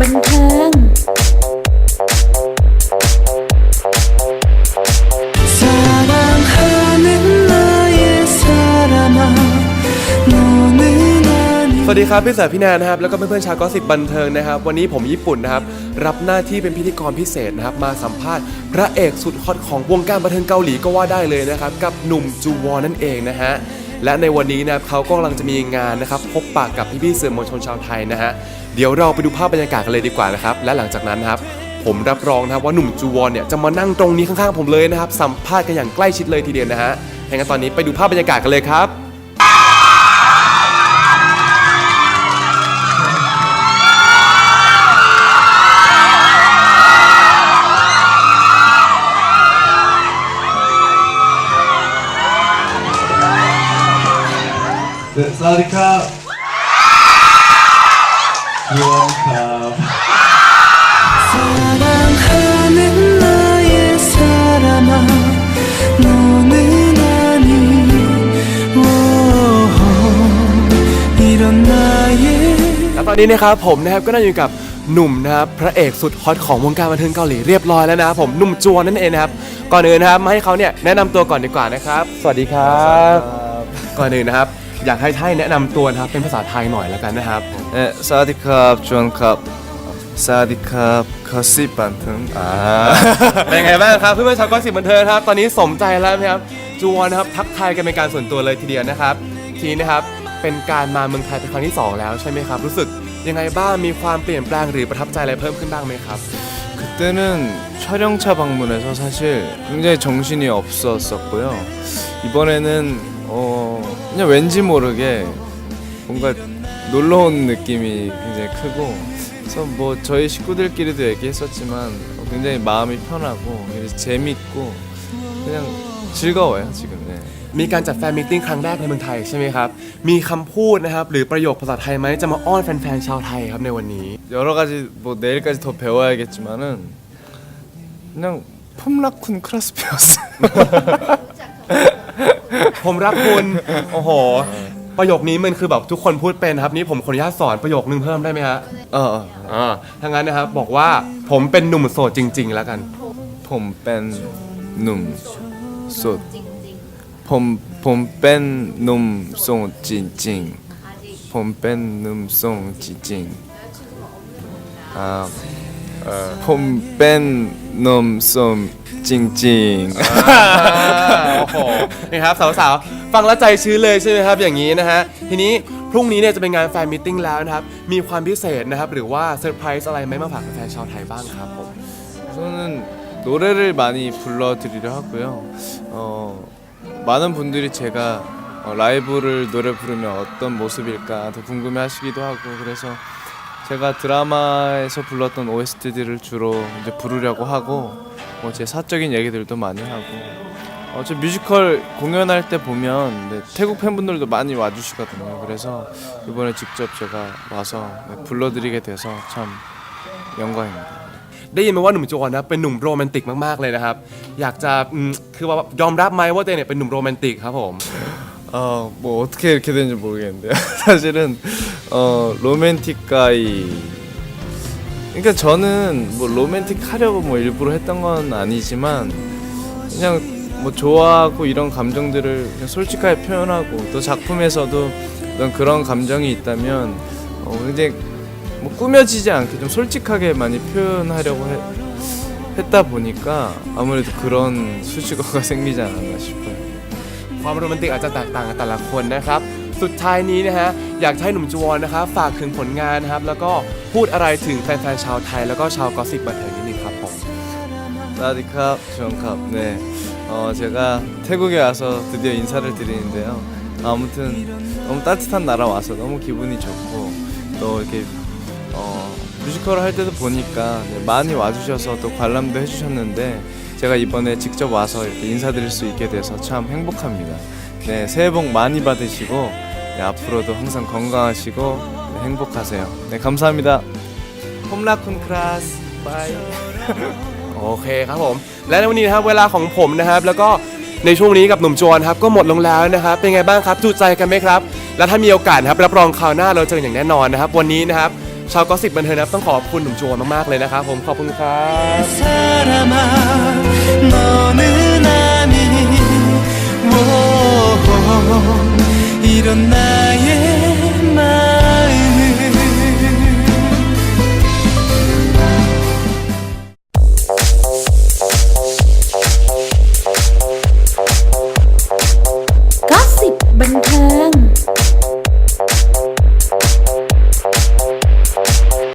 บันเทิงสวัสดีครับพี่เสือพี่แนนนะครับแล้วก็เพื่อนๆชาวก็สิบบันเทิงนะครับ วันนี้ผมญี่ปุ่นนะครับ รับหน้าที่เป็นพิธีกรพิเศษนะครับ มาสัมภาษณ์ พระเอกสุดฮอตของวงการบันเทิงเกาหลีก็ว่าได้เลยนะครับ กับหนุ่มจูวอนนั่นเองนะฮะ และในวันนี้นะครับเขาก็กำลังจะมีงานนะครับพบปากับพี่ๆสื่อมวลชนชาวไทยนะฮะเดี๋ยวเราไปดูภาพบรรยากาศกันเลยดีกว่านะครับและหลังจากนั้นนะครับผมรับรองนะครับว่าหนุ่มจูวอนเนี่ยจะมานั่งตรงนี้ข้างๆผมเลยนะครับสัมภาษณ์กันอย่างใกล้ชิดเลยทีเดียวนะฮะงั้นตอนนี้ไปดูภาพบรรยากาศกันเลยครับ The Sadika ครับ 사랑하는 나의 사람아 너, และตอนนี้นะครับผมนะครับก็ได้อยู่กับหนุ่มนะครับพระเอกสุดฮอตของวงการบันเทิงเกาหลีเรียบร้อยแล้วนะครับผมหนุ่มจวนนั่นเองนะครับก่อนอื่นนะครับมาให้เขาเนี่ยแนะนำตัวก่อนดีกว่านะครับ สวัสดีครับ ก่อนอื่นนะครับ อยากให้ท่านแนะนำตัวนะครับเป็นภาษาไทยหน่อยแล้วกันนะครับ 네, 사와디캅 주원캅 사와디캅 거시 반튼 เป็นไงบ้างครับเพื่อนๆชาวก็สิบบันเทิงครับตอนนี้สมใจแล้วนะครับจวนนะครับทักทายกันเป็นการส่วนตัวเลยทีเดียวนะครับ ทีนี้นะครับเป็นการมาเมืองไทยเป็นครั้งที่สองแล้วใช่ไหมครับ รู้สึกยังไงบ้างมีความเปลี่ยนแปลงหรือประทับใจอะไรเพิ่มขึ้นบ้างไหมครับ 그때는 촬영차 방문해서 사실 굉장히 정신이 없었었고요 이번에는 어 그냥 왠지 모르게 뭔가 놀러 온 느낌이 굉장히 크고 그래서 뭐 저희 식구들끼리도 얘기했었지만 어, 굉장히 마음이 편하고 그래서 재밌고 그냥 즐거워요 지금 네. มีการจัดแฟนมิทติ้งครั้งแรกในเมืองไทยใช่ไหมครับ มีคำพูดนะครับ หรือประโยคภาษาไทยไหมจะมาอ้อนแฟนๆชาวไทยครับในวันนี้ 여러 가지 뭐 내일까지 더 배워야겠지만은 그냥 폼라쿤 크라스 배웠어요. ผมรักคุณโอ้โห ประโยคนี้มันคือแบบทุกคนพูดเป็นครับนี่ผมขออนุญาตสอนประโยคนึงเพิ่มได้ไหมฮะเอออ่าถ้างั้นนะครับบอกว่าผมเป็นหนุ่มโสดจริง ๆ แล้วกัน ผมเป็นหนุ่มโสดผมผมเป็นหนุ่มโสดจริงๆ ผมเป็นหนุ่มโสดจริงๆอ่าเออผมเป็นหนุ่มโสดจริงๆ โอ้โห นี่ครับสาวๆ ฟังแล้วใจชื้นเลยใช่ไหมครับอย่างนี้นะฮะ ทีนี้พรุ่งนี้เนี่ยจะเป็นงานแฟนมิทติ้งแล้วนะครับ มีความพิเศษนะครับ หรือว่าเซอร์ไพรส์อะไรไหมมาฝากแฟนๆชาวไทยบ้างครับผม 저는 노래를 많이 불러드리려 하고요. 어, 많은 분들이 제가 어, 라이브를 노래 부르면 어떤 모습일까 더 궁금해하시기도 하고 그래서 제가 드라마에서 불렀던 OST들을 주로 이제 부르려고 하고 뭐 제 사적인 얘기들도 많이 하고 어, 저 뮤지컬 공연할 때 보면 네, 태국 팬분들도 많이 와주시거든요. 그래서 이번에 직접 제가 와서 네, 불러드리게 돼서 참 영광입니다. ได้ยินมาว่าหนุ่มโจนนะเป็นหนุ่มโรแมนติกมากๆเลยนะครับ อยากจะอืมคือว่ายอมรับไหมว่าตัวเองเนี่ยเป็นหนุ่มโรแมนติกครับผม 어, 뭐 어떻게 이렇게 되는지 모르겠는데요. 사실은 어, 로맨틱가이 그러니까 저는 뭐 로맨틱 하려고 뭐 일부러 했던 건 아니지만 그냥 뭐 좋아하고 이런 감정들을 그냥 솔직하게 표현하고 또 작품에서도 어떤 그런 감정이 있다면 어, 굉장히 뭐 꾸며지지 않게 좀 솔직하게 많이 표현하려고 해- 했다 보니까 아무래도 그런 수식어가 생기지 않았나 싶어요. ความโรแมนติกอาจจะแตกต่างกันแต่ละคนนะครับ สุดท้ายนี้นะฮะอยากจะให้หนุ่มจวนนะครับฝากถึงผลงานนะครับ แล้วก็พูดอะไรถึงแฟนๆชาวไทย แล้วก็ชาวกอสิบบันเทิงนิดนึงครับผม 사디캅, 주원캅. 네. 어, 제가 태국에 와서 드디어 인사를 드리는데요. 아무튼 너무 따뜻한 나라 와서 너무 기분이 좋고 또 이렇게 어, 뮤지컬을 할 때도 보니까 네, 많이 와주셔서 또 관람도 해주셨는데 제가 이번에 직접 와서 이렇게 인사드릴 수 있게 돼서 참 행복합니다. 네, 새해 복 많이 받으시고 네, 앞으로도 항상 건강하시고 네, 행복하세요. 네, 감사합니다. 홈라쿤 크라스. 바이. โอเคครับผม และในวันนี้นะครับเวลาของผมนะครับ แล้วก็ในช่วงนี้กับหนุ่มจวนครับก็หมดลงแล้วนะครับ เป็นไงบ้างครับจุใจกันไหมครับ แล้วถ้ามีโอกาสครับรับรองคราวหน้าเราเจออย่างแน่นอนนะครับ วันนี้นะครับชาวก็สิบบันเทิงนะครับต้องขอบคุณหนุ่มจวนมากๆเลยนะครับผมขอบคุณครับ